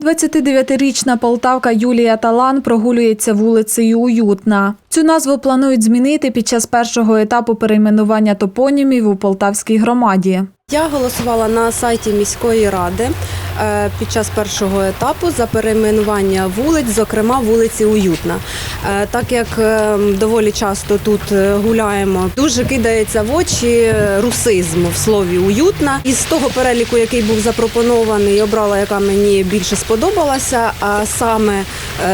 29-річна полтавка Юлія Талан прогулюється вулицею Уютна. Цю назву планують змінити під час першого етапу перейменування топонімів у Полтавській громаді. Я голосувала на сайті міської ради е, під час першого етапу за перейменування вулиць, зокрема вулиці Уютна. Е, Так як е, доволі часто тут гуляємо, дуже кидається в очі русизм в слові уютна. Із того переліку, який був запропонований, обрала, яка мені більше сподобалася, а саме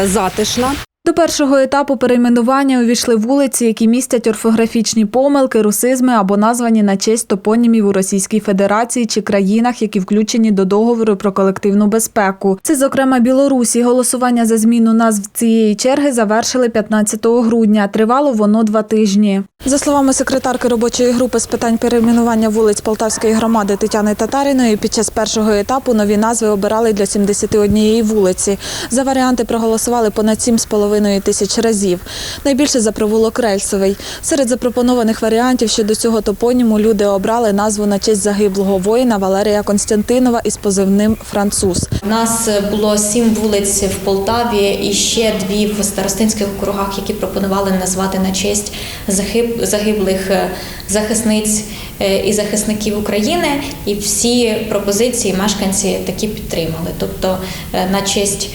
затишна. До першого етапу перейменування увійшли вулиці, які містять орфографічні помилки, русизми або названі на честь топонімів у Російській Федерації чи країнах, які включені до договору про колективну безпеку. Це, зокрема, Білорусі. Голосування за зміну назв цієї черги завершили 15 грудня. Тривало воно два тижні. За словами секретарки робочої групи з питань перейменування вулиць Полтавської громади Тетяни Татаріної, під час першого етапу нові назви обирали для 71 вулиці. За варіанти проголосували понад 7,5 тисяч разів. Найбільше за провулок Рельсовий. Серед запропонованих варіантів щодо цього топоніму люди обрали назву на честь загиблого воїна Валерія Константинова із позивним Француз. У нас було сім вулиць в Полтаві і ще дві в старостинських округах, які пропонували назвати на честь загиб- загиблих е, захисниць е, і захисників України. І всі пропозиції мешканці такі підтримали. Тобто е, на честь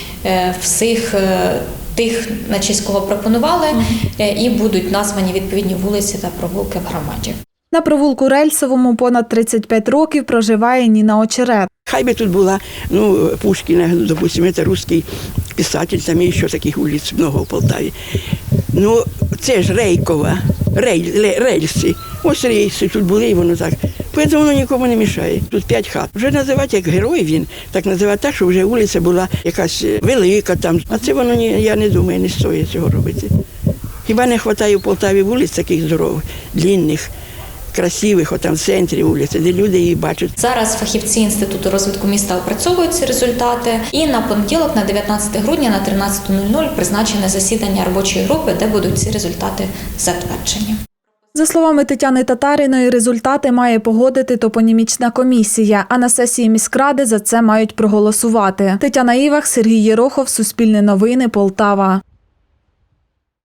всіх. Тих, на честь кого пропонували, е, і будуть названі відповідні вулиці та провулки в громаді. На провулку Рельсовому понад 35 років проживає Ніна Очерет. Хай би тут була, ну, Пушкіна, допустим, это русский писатель, там еще таких улиц много в Полтаві. Ну, це ж Рейкова, рель, рельси. Ось рейси тут були, і воно так. Поэтому воно нікому не мішає. Тут п'ять хат. Вже називати як герой він, так називати так, що вже вулиця була якась е, велика там. А це воно ні, я не думаю, не стоїть цього робити. Хіба не вистачає в Полтаві вулиць таких здорових, длінних, красивих, отам в центрі вулиці, де люди її бачать. Зараз фахівці інституту розвитку міста опрацьовують ці результати. І на понеділок, на 19 грудня, на 13.00 призначене засідання робочої групи, де будуть ці результати затверджені. За словами Тетяни Татаріної, результати має погодити топонімічна комісія, а на сесії міськради за це мають проголосувати. Тетяна Івах, Сергій Єрохов, Суспільне новини, Полтава.